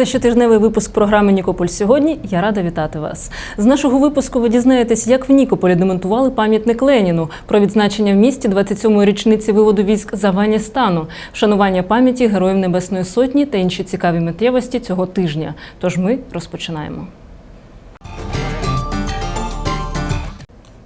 Це щотижневий випуск програми Нікополь сьогодні. Я рада вітати вас. З нашого випуску ви дізнаєтесь, як в Нікополі демонтували пам'ятник Леніну про відзначення в місті 27-ї річниці виводу військ з Афганістану, вшанування пам'яті Героїв Небесної Сотні та інші цікаві миттєвості цього тижня. Тож ми розпочинаємо.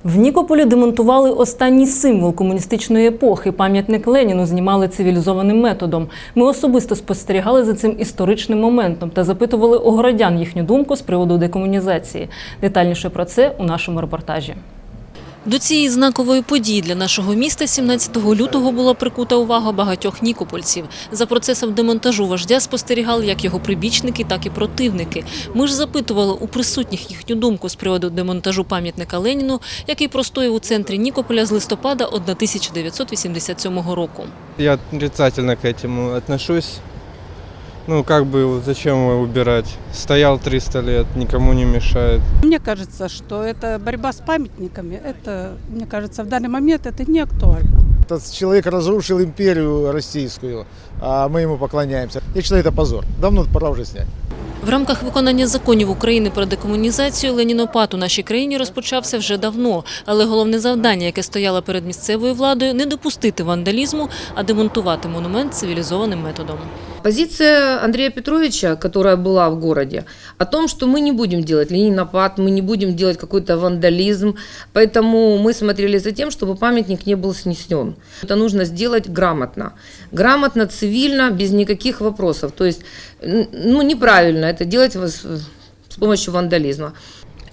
В Нікополі демонтували останній символ комуністичної епохи. Пам'ятник Леніну знімали цивілізованим методом. Ми особисто спостерігали за цим історичним моментом та запитували у городян їхню думку з приводу декомунізації. Детальніше про це у нашому репортажі. До цієї знакової події для нашого міста 17 лютого була прикута увага багатьох нікопольців. За процесом демонтажу вождя спостерігали як його прибічники, так і противники. Ми ж запитували у присутніх їхню думку з приводу демонтажу пам'ятника Леніну, який простояв у центрі Нікополя з листопада 1987 року. Я отрицательно к этому отношусь. Ну, как бы, зачем его убирать? Стоял 300 лет, никому не мешает. Мне кажется, что это борьба с памятниками. Это, мне кажется, в данный момент это не актуально. Этот человек разрушил империю российскую, а мы ему поклоняемся. Я считаю, это позор. Давно пора уже снять. В рамках виконання законів України про декомунізацію ленінопад у нашій країні розпочався вже давно. Але головне завдання, яке стояло перед місцевою владою, не допустити вандалізму, а демонтувати монумент цивілізованим методом. Позиция Андрея Петровича, которая была в городе, о том, что мы не будем делать ленинопад, мы не будем делать какой-то вандализм, поэтому мы смотрели за тем, чтобы памятник не был снесен. Это нужно сделать грамотно. Грамотно, цивильно, без никаких вопросов. То есть, н- ну, неправильно это делать с с помощью вандализма.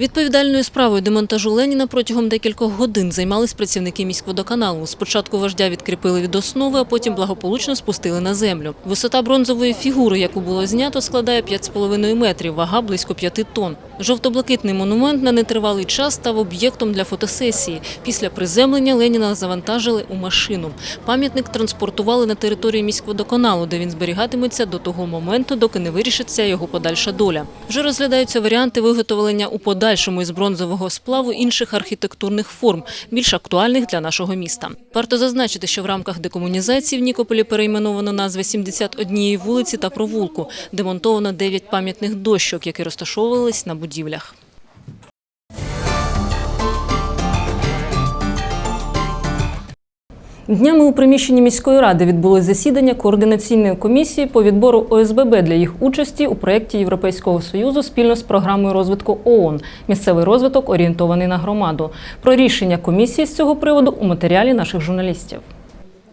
Відповідальною справою демонтажу Леніна протягом декількох годин займались працівники міськводоканалу. Спочатку вождя відкріпили від основи, а потім благополучно спустили на землю. Висота бронзової фігури, яку було знято, складає 5,5 метрів, вага близько 5 тонн. Жовто-блакитний монумент на нетривалий час став об'єктом для фотосесії. Після приземлення Леніна завантажили у машину. Пам'ятник транспортували на територію міськводоканалу, де він зберігатиметься до того моменту, доки не вирішиться його подальша доля. Вже розглядаються варіанти виготовлення у подальшому із бронзового сплаву інших архітектурних форм, більш актуальних для нашого міста. Варто зазначити, що в рамках декомунізації в Нікополі перейменовано назви 71 вулиці та провулку. Демонтовано 9 пам'ятних дощок, які розташовувались на будівлях. Днями у приміщенні міської ради відбулось засідання координаційної комісії по відбору ОСББ для їх участі у проєкті Європейського союзу спільно з програмою розвитку ООН Місцевий розвиток орієнтований на громаду. Про рішення комісії з цього приводу у матеріалі наших журналістів.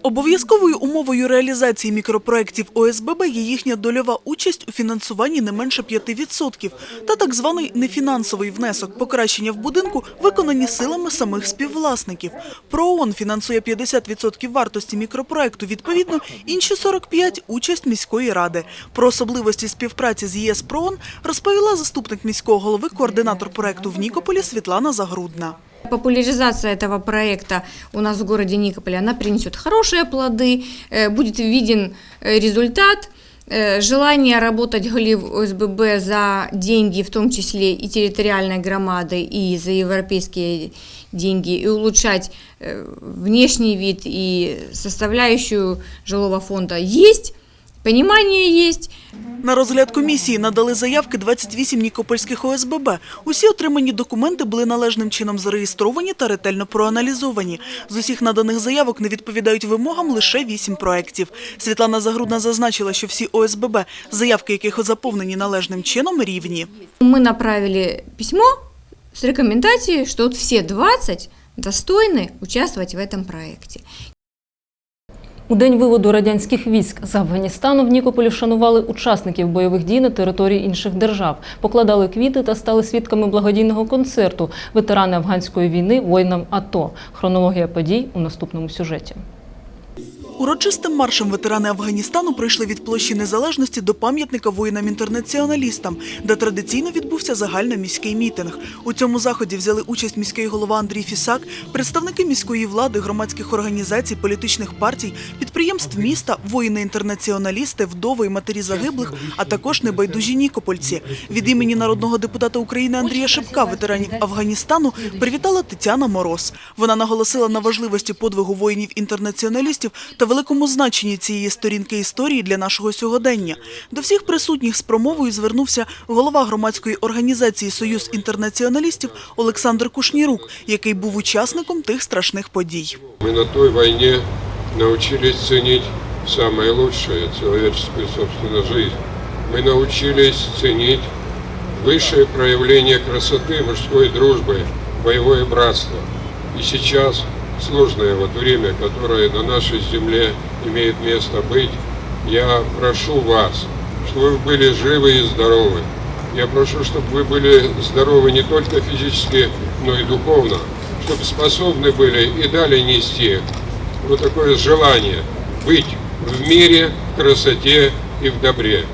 Обов'язковою умовою реалізації мікропроєктів ОСББ є їхня дольова участь у фінансуванні не менше 5% та так званий нефінансовий внесок покращення в будинку виконані силами самих співвласників. ПРООН фінансує 50% вартості мікропроєкту, відповідно, інші 45% – участь міської ради. Про особливості співпраці з ЄС ПРООН розповіла заступник міського голови, координатор проєкту в Нікополі Світлана Загрудна. Популяризация этого проекта у нас в городе Никополе, она принесет хорошие плоды, э, будет виден э, результат, э, желание работать голів ОСББ за деньги, в том числе и территориальной громады, и за европейские деньги, и улучшать э, внешний вид и составляющую жилого фонда есть, понимание есть, На розгляд комісії надали заявки 28 нікопольських ОСББ. Усі отримані документи були належним чином зареєстровані та ретельно проаналізовані. З усіх наданих заявок не відповідають вимогам лише 8 проєктів. Світлана Загрудна зазначила, що всі ОСББ, заявки яких заповнені належним чином, рівні. Мы направили письмо с рекомендацией, что вот все 20 достойны участвовать в этом проекте. У день виводу радянських військ з Афганістану в Нікополі вшанували учасників бойових дій на території інших держав, покладали квіти та стали свідками благодійного концерту ветерани афганської війни воїнам АТО. Хронологія подій у наступному сюжеті. Урочистим маршем ветерани Афганістану прийшли від площі Незалежності до пам'ятника воїнам-інтернаціоналістам, де традиційно відбувся загальноміський мітинг. У цьому заході взяли участь міський голова Андрій Фісак, представники міської влади, громадських організацій, політичних партій, підприємств міста, воїни-інтернаціоналісти, вдови і матері загиблих, а також небайдужі нікопольці. Від імені народного депутата України Андрія Шипка, ветеранів Афганістану, привітала Тетяна Мороз. Вона наголосила на важливості подвигу воїнів-інтернаціоналістів та великому значенні цієї сторінки історії для нашого сьогодення. До всіх присутніх з промовою звернувся голова громадської організації Союз інтернаціоналістів Олександр Кушнірук, який був учасником тих страшних подій. Мы на той войне научились ценить самое лучшее, человеческую, собственно, жизнь. Мы научились ценить высшее проявление красоты мужской дружбы, боевое братство. И сейчас, в сложное вот время, которое на нашей земле имеет место быть, я прошу вас, чтобы вы были живы и здоровы. Я прошу, чтобы вы были здоровы не только физически, но и духовно, чтобы способны были и далее нести вот такое желание быть в мире, в красоте и в добре.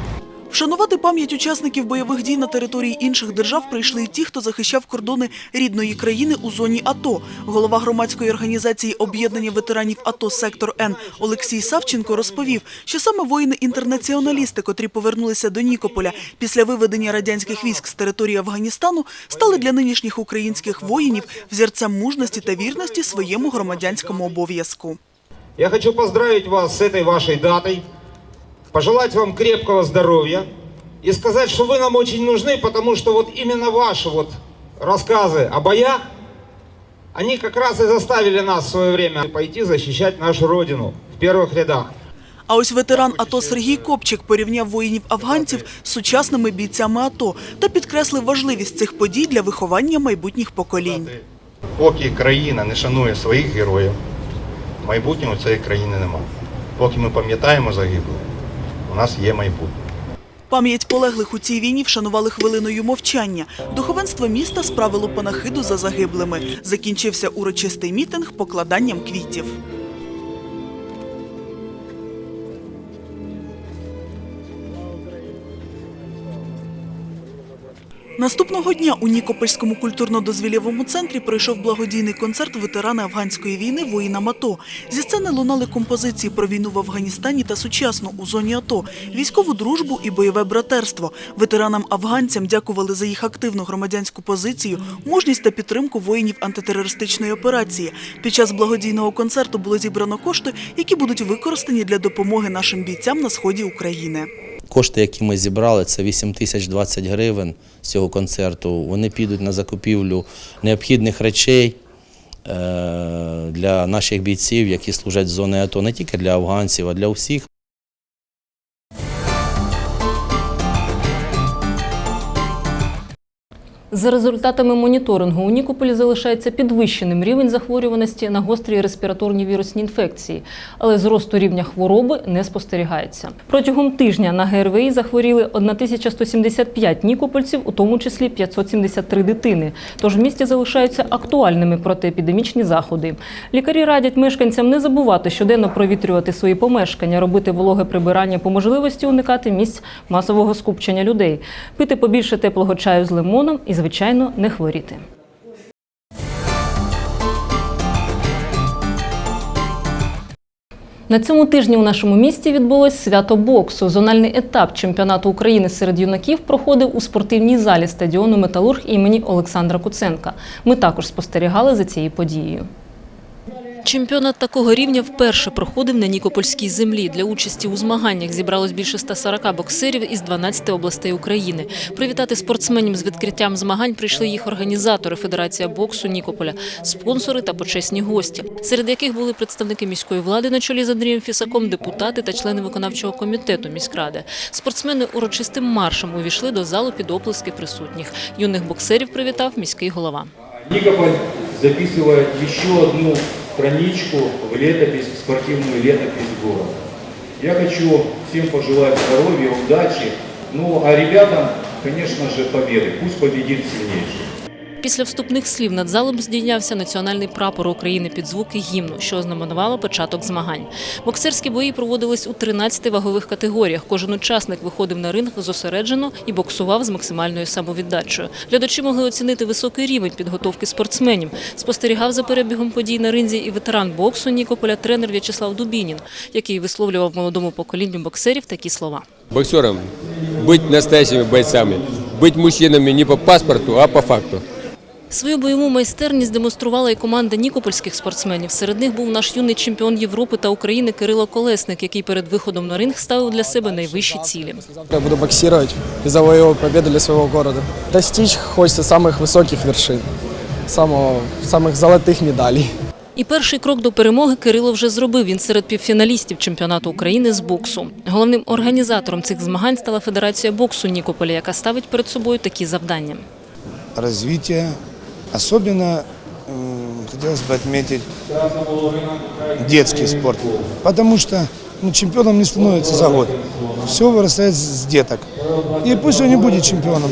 Вшанувати пам'ять учасників бойових дій на території інших держав прийшли й ті, хто захищав кордони рідної країни у зоні АТО. Голова громадської організації об'єднання ветеранів АТО Сектор Н Олексій Савченко розповів, що саме воїни-інтернаціоналісти, котрі повернулися до Нікополя після виведення радянських військ з території Афганістану, стали для нинішніх українських воїнів взірцем мужності та вірності своєму громадянському обов'язку. Я хочу поздравить вас с этой вашей датой, пожелать вам крепкого здоровья и сказать, что вы нам очень нужны, потому что вот именно ваши вот рассказы о боях, они как раз и заставили нас в свое время пойти защищать нашу Родину в первых рядах. А ось ветеран АТО Сергій Копчик порівняв воїнів-афганців з сучасними бійцями АТО та підкреслив важливість цих подій для виховання майбутніх поколінь. Поки країна не шанує своїх героїв, майбутнього цієї країни немає. Поки ми пам'ятаємо загиблих, у нас є майбутнє. Пам'ять полеглих у цій війні вшанували хвилиною мовчання. Духовенство міста справило панахиду за загиблими. Закінчився урочистий мітинг покладанням квітів. Наступного дня у Нікопольському культурно-дозвілєвому центрі пройшов благодійний концерт ветерани афганської війни воїнам АТО. Зі сцени лунали композиції про війну в Афганістані та сучасну у зоні АТО, військову дружбу і бойове братерство. Ветеранам-афганцям дякували за їх активну громадянську позицію, мужність та підтримку воїнів антитерористичної операції. Під час благодійного концерту було зібрано кошти, які будуть використані для допомоги нашим бійцям на сході України. Кошти, які ми зібрали, це 8 тисяч 20 гривень з цього концерту. Вони підуть на закупівлю необхідних речей е, для наших бійців, які служать в зоні АТО, не тільки для афганців, а для всіх. За результатами моніторингу у Нікополі залишається підвищеним рівень захворюваності на гострі респіраторні вірусні інфекції, але зросту рівня хвороби не спостерігається. Протягом тижня на ГРВІ захворіли 1175 нікопольців, у тому числі 573 дитини. Тож в місті залишаються актуальними протиепідемічні заходи. Лікарі радять мешканцям не забувати щоденно провітрювати свої помешкання, робити вологе прибирання по можливості уникати місць масового скупчення людей, пити побільше теплого чаю з лимоном і, звичайно, не хворіти. На цьому тижні у нашому місті відбулось свято боксу. Зональний етап чемпіонату України серед юнаків проходив у спортивній залі стадіону Металург імені Олександра Куценка. Ми також спостерігали за цією подією. Чемпіонат такого рівня вперше проходив на Нікопольській землі. Для участі у змаганнях зібралось більше 140 боксерів із 12 областей України. Привітати спортсменів з відкриттям змагань прийшли їх організатори Федерація боксу Нікополя, спонсори та почесні гості, серед яких були представники міської влади на чолі з Андрієм Фісаком, депутати та члени виконавчого комітету міськради. Спортсмени урочистим маршем увійшли до залу під оплески присутніх. Юних боксерів привітав міський голова. Никополь записывает еще одну страничку в летопись, в спортивную летопись города. Я хочу всем пожелать здоровья, удачи, ну а ребятам, конечно же, победы. Пусть победит сильнейший. Після вступних слів над залом здійнявся національний прапор України під звуки гімну, що ознаменувало початок змагань. Боксерські бої проводились у 13 вагових категоріях. Кожен учасник виходив на ринг зосереджено і боксував з максимальною самовіддачею. Глядачі могли оцінити високий рівень підготовки спортсменів. Спостерігав за перебігом подій на ринзі і ветеран боксу Нікополя тренер В'ячеслав Дубінін, який висловлював молодому поколінню боксерів такі слова. Боксерам быть настоящими бойцами, быть мужчинами не по паспорту, а по факту. Свою бойову майстерність демонструвала і команда нікопольських спортсменів. Серед них був наш юний чемпіон Європи та України Кирило Колесник, який перед виходом на ринг ставив для себе найвищі цілі. Я буду боксировать и завоевывать победы для своего города. Достичь хочется самых высоких вершин, самого, самых золотых медалей. І перший крок до перемоги Кирило вже зробив. Він серед півфіналістів чемпіонату України з боксу. Головним організатором цих змагань стала Федерація боксу Нікополя, яка ставить перед собою такі завдання. развития. Особенно м, хотелось бы отметить детский спорт, потому что ну, чемпионом не становится за год. Все вырастает с деток. И пусть он не будет чемпионом.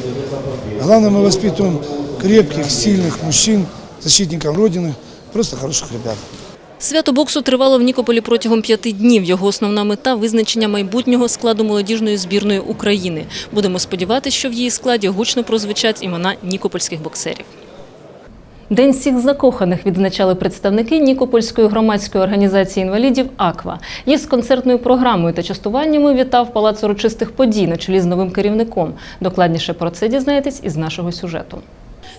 Главное, мы воспитываем крепких, сильных мужчин, защитников Родины, просто хороших ребят. Свято боксу тривало в Нікополі протягом п'яти днів. Його основна мета – визначення майбутнього складу молодіжної збірної України. Будемо сподіватися, що в її складі гучно прозвучать імена нікопольських боксерів. День всіх закоханих відзначали представники Нікопольської громадської організації інвалідів «Аква». Їх з концертною програмою та частуваннями вітав палац урочистих подій на чолі з новим керівником. Докладніше про це дізнаєтесь із нашого сюжету.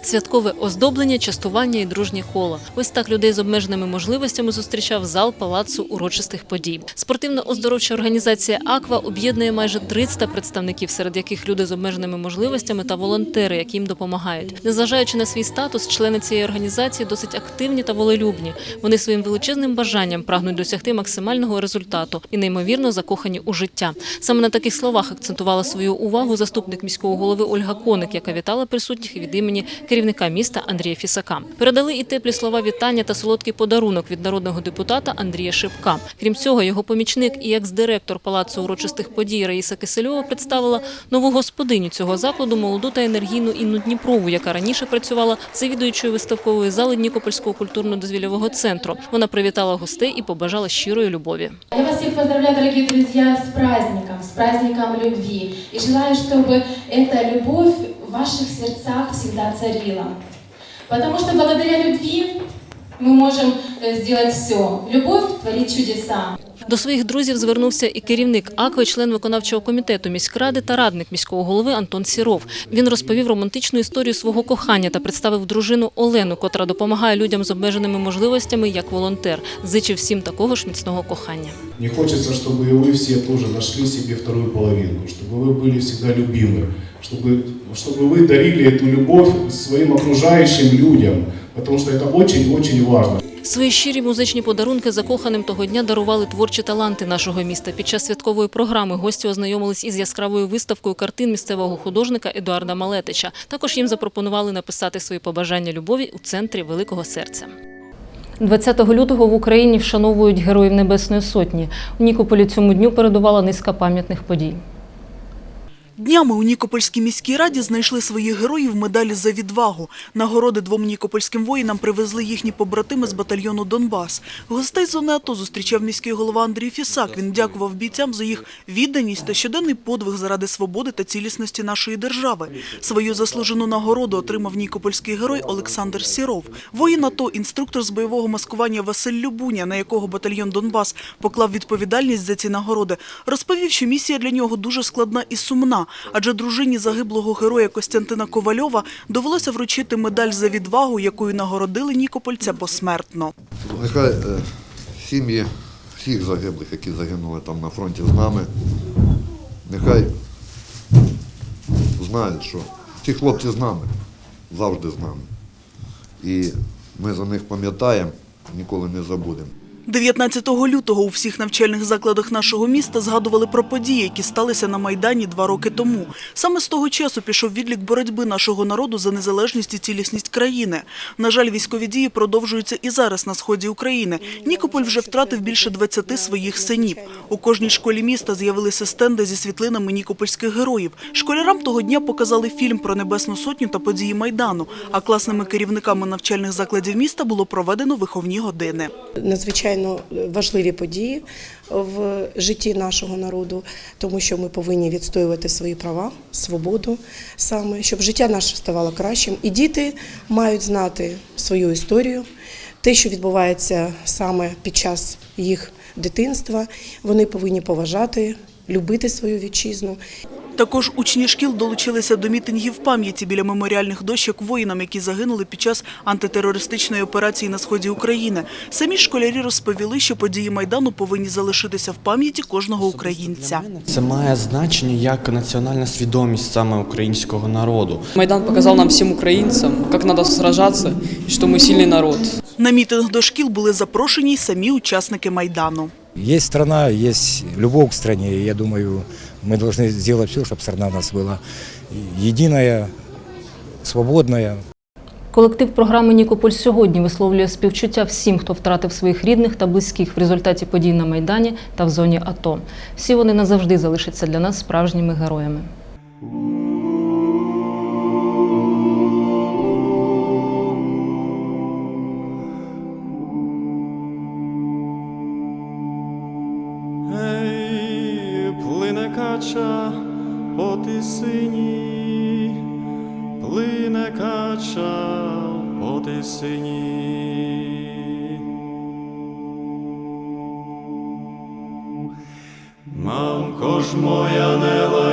Святкове оздоблення, частування і дружнє коло. Ось так людей з обмеженими можливостями зустрічав зал палацу урочистих подій. Спортивно-оздоровча організація Аква об'єднує майже 300 представників, серед яких люди з обмеженими можливостями та волонтери, які їм допомагають. Незважаючи на свій статус, члени цієї організації досить активні та волелюбні. Вони своїм величезним бажанням прагнуть досягти максимального результату і неймовірно закохані у життя. Саме на таких словах акцентувала свою увагу заступник міського голови Ольга Коник, яка вітала присутніх від імені керівника міста Андрія Фісака. Передали і теплі слова вітання та солодкий подарунок від народного депутата Андрія Шипка. Крім цього, його помічник і екс-директор палацу урочистих подій Раїса Кисельова представила нову господиню цього закладу, молоду та енергійну Інну Дніпрову, яка раніше працювала завідуючою виставкової зали Нікопольського культурно-дозвільового центру. Вона привітала гостей і побажала щирої любові. Я вас всех поздравляю, дорогие друзья, с праздником, с праздником любви. И желаю, чтобы эта любовь в ваших сердцах всегда царила. Потому что благодаря любви мы можем э, сделать все. Любовь творит чудеса. До своїх друзів звернувся і керівник АКВ, член виконавчого комітету міськради та радник міського голови Антон Сіров. Він розповів романтичну історію свого кохання та представив дружину Олену, котра допомагає людям з обмеженими можливостями як волонтер. Зичив всім такого ж міцного кохання. Мне хочется, чтобы и вы все тоже нашли себе вторую половинку, чтобы вы были всегда любимы, чтобы, чтобы вы дарили эту любовь своим окружающим людям, потому что это очень-очень важно. Свої щирі музичні подарунки закоханим того дня дарували творчі таланти нашого міста. Під час святкової програми гості ознайомились із яскравою виставкою картин місцевого художника Едуарда Малетича. Також їм запропонували написати свої побажання любові у центрі Великого серця. 20 лютого в Україні вшановують Героїв Небесної Сотні. У Нікополі цьому дню передувала низка пам'ятних подій. Днями у Нікопольській міській раді знайшли своїх героїв медалі за відвагу. Нагороди двом нікопольським воїнам привезли їхні побратими з батальйону Донбас. Гостей зони АТО зустрічав міський голова Андрій Фісак. Він дякував бійцям за їх відданість та щоденний подвиг заради свободи та цілісності нашої держави. Свою заслужену нагороду отримав нікопольський герой Олександр Сіров. Воїн АТО, інструктор з бойового маскування Василь Любуня, на якого батальйон Донбас поклав відповідальність за ці нагороди, розповів, що місія для нього дуже складна і сумна, адже дружині загиблого героя Костянтина Ковальова довелося вручити медаль за відвагу, якою нагородили Нікопольця посмертно. Нехай е, сім'ї всіх загиблих, які загинули там на фронті з нами, нехай знають, що ці хлопці з нами, завжди з нами. І ми за них пам'ятаємо, ніколи не забудемо. 19 лютого у всіх навчальних закладах нашого міста згадували про події, які сталися на Майдані два роки тому. Саме з того часу пішов відлік боротьби нашого народу за незалежність і цілісність країни. На жаль, військові дії продовжуються і зараз на сході України. Нікополь вже втратив більше 20 своїх синів. У кожній школі міста з'явилися стенди зі світлинами нікопольських героїв. Школярам того дня показали фільм про Небесну Сотню та події Майдану, а класними керівниками навчальних закладів міста було проведено виховні години. надзвичайно важливі події в житті нашого народу, тому що ми повинні відстоювати свої права, свободу саме, щоб життя наше ставало кращим. І діти мають знати свою історію, те, що відбувається саме під час їх дитинства. Вони повинні поважати, любити свою вітчизну. Також учні шкіл долучилися до мітингів пам'яті біля меморіальних дощок воїнам, які загинули під час антитерористичної операції на сході України. Самі школярі розповіли, що події майдану повинні залишитися в пам'яті кожного українця. Це має значення як національна свідомість саме українського народу. Майдан показал нам всем украинцам, как надо сражаться, и что мы сильный народ. На мітинг до шкіл були запрошені й самі учасники майдану. Есть страна, есть любовь к стране. и Я думаю, мы должны сделать все, чтобы страна у нас была единая, свободная. Колектив програми Нікополь сьогодні висловлює співчуття всім, хто втратив своїх рідних та близьких в результаті подій на Майдані та в зоні АТО. Всі вони назавжди залишаться для нас справжніми героями. По тисині, плине кача по тисині. Мамко ж моя не лай мене,